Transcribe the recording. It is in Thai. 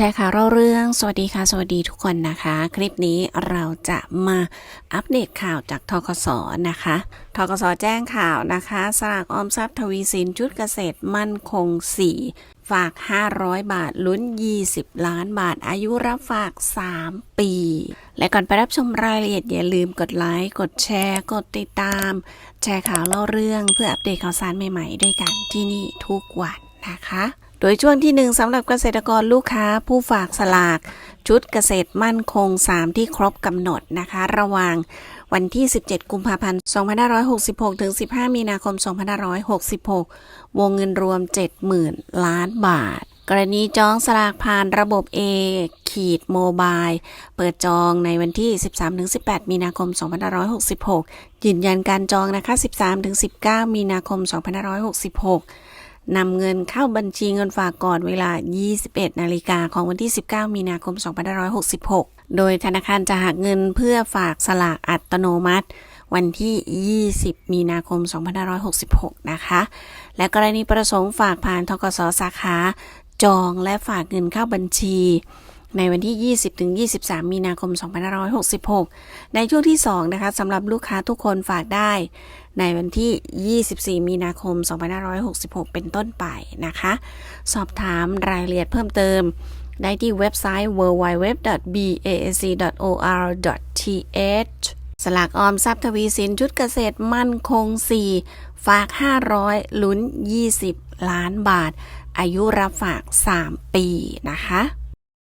แชร์ข่าวเล่าเรื่อง สวัสดีค่ะ สวัสดีทุกคนนะคะ คลิปนี้เราจะมาอัปเดตข่าวจากทกสนะคะทกสแจ้งข่าวนะคะสลากออมทรัพย์ทวีสินชุดเกษตรมั่นคง 4 ฝาก 500 บาทลุ้น 20 ล้านบาทอายุรับฝาก 3 ปี และก่อนไปรับชมรายละเอียดอย่าลืมกดไลค์กดแชร์ กดติดตาม แชร์ข่าวเล่าเรื่องเพื่ออัปเดตข่าวสารใหม่ๆ ด้วยกันที่นี่ทุกวันนะคะ โดยช่วงที่หนึ่งสำหรับเกษตรกรลูกค้าผู้ฝากสลาก ชุดเกษตรมั่นคง 3 ที่ครบกำหนดนะคะ ระหว่างวันที่ 17 กุมภาพันธ์ 2566 ถึง 15 มีนาคม 2566 วงเงินรวม 70,000 ล้านบาท กรณีจองสลากผ่านระบบ A ขีดโมบาย เปิดจองในวันที่ 13-18 มีนาคม 2566 ยืนยันการจองนะคะ 13-19 มีนาคม 2566 นำเงินเข้าบัญชีเงินฝากก่อนเวลา 21 นาฬิกาของวันที่ 19 มีนาคม 2566 โดยธนาคารจะหักเงินเพื่อฝากสลากอัตโนมัติ วันที่ 20 มีนาคม 2566 นะคะ และกรณีประสงค์ฝากผ่านทกสสาขา จองและฝากเงินเข้าบัญชี ในวันที่ 20ถึง23 มีนาคม 2566 ในช่วงที่ 2 นะคะสำหรับลูกค้าทุกคนฝากได้ ในวันที่ 24 มีนาคม 2566 เป็นต้นไปนะคะ สอบถามรายละเอียดเพิ่มเติม ได้ที่เว็บไซต์ www.baac.or.th สลากออมทรัพย์ทวีสินชุดเกษตรมั่นคง 4 ฝาก 500 ลุ้น 20 ล้านบาท อายุรับฝาก 3 ปีนะคะ